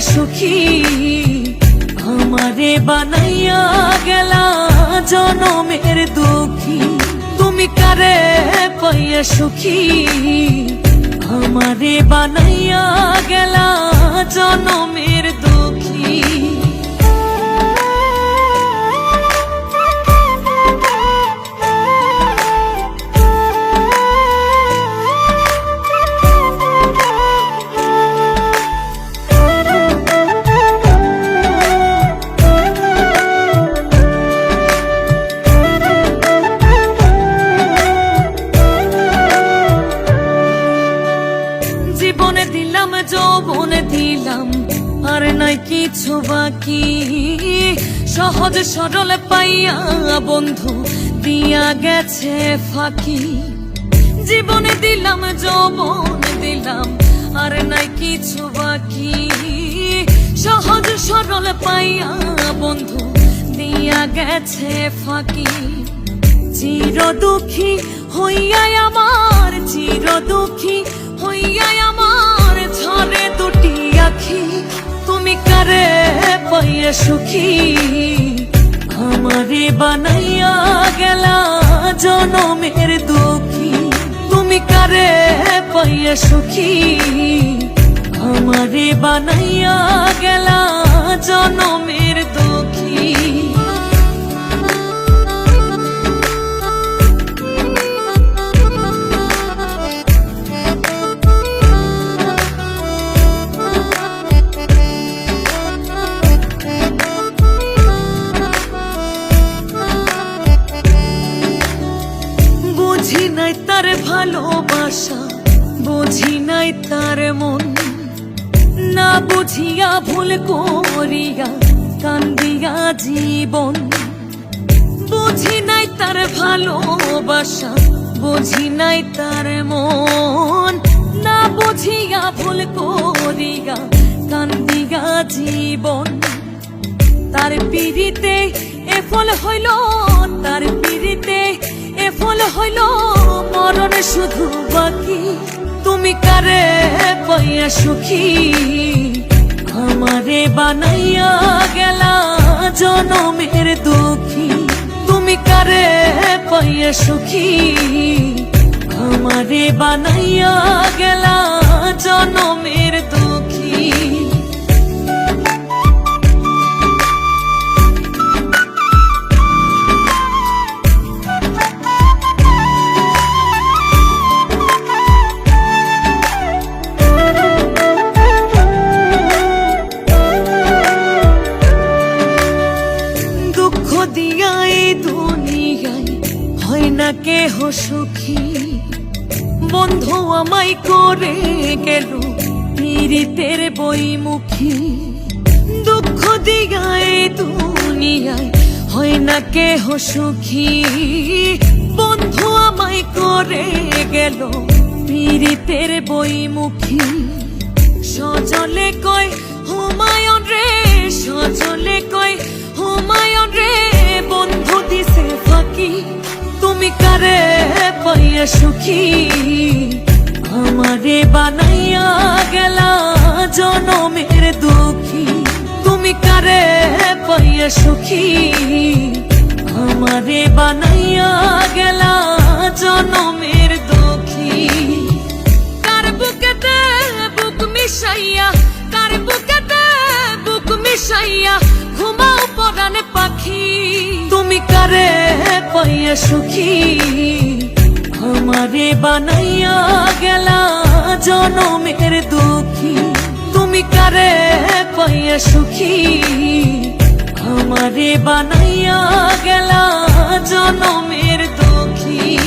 সুখী? আমারে বানাইয়া গেলা জনমের দুঃখী। তুমি কারে পাইয়া সুখী? আমারে বানাইয়া গেলা জনমের দিলাম, যৌবনে দিলাম, আর নাই কিছু বাকি। সহজ সরল পাইয়া বন্ধু, দিয়া গেছে ফাঁকি। জীবনে দিলাম, যৌবন দিলাম, আর নাই কিছু বাকি। সহজ সরল পাইয়া বন্ধু, দিয়া গেছে ফাঁকি। চির দুঃখী হইয়াই আমার চির দুঃখী হইয়াই আমার। আখি তুমি কারে পাইয়া সুখী? আমারে বানাইয়া গেলা জনমের দুঃখী। তুমি কারে পাইয়া সুখী? আমারে বানাইয়া গেলা জনমের তার ভালোবাসা বুঝি নাই তার মন। না বুঝিয়া ভুল করিয়া কান্দিয়া জীবন। বুঝি নাই তার ভালোবাসা, বুঝি নাই তার মন। না বুঝিয়া ভুল করিয়া কান্দিয়া জীবন। তার পিড়িতে এ ফল হইল, তার পিড়িতে এ ফল হইল তুমি কারে পাইয়া সুখী, আমারে বানাইয়া গেলা জনমের দুঃখী। তুমি কারে পাইয়া সুখী, আমারে বানাইয়া না কেহ সুখী, বন্ধু আমায় করে গেল পীড়িতের বইমুখী। দুঃখ এই দুনিয়ায় হয় না কেহ সুখী, বন্ধু আমায় করে গেল পীড়িতের বইমুখী। সজলে কয়, হুমায়ুন রে, সজলে কয় পাইয়া সুখী, আমারে বানাইয়া গেলা জনমের দুঃখী। তুমি কারে পাইয়া সুখী, আমারে বানাইয়া গেলা জনমের দুঃখী। কার বুকেতে বুক মিশাইয়া, কার বুকেতে বুক মিশাইয়া ঘুমাও পরানে পাখি। তুমি কারে পাইয়া সুখী আমারে বানাইয়া গেলা জনমের দুঃখী। তুমি কারে পাইয়া সুখী? আমারে বানাইয়া গেলা জনমের দুঃখী।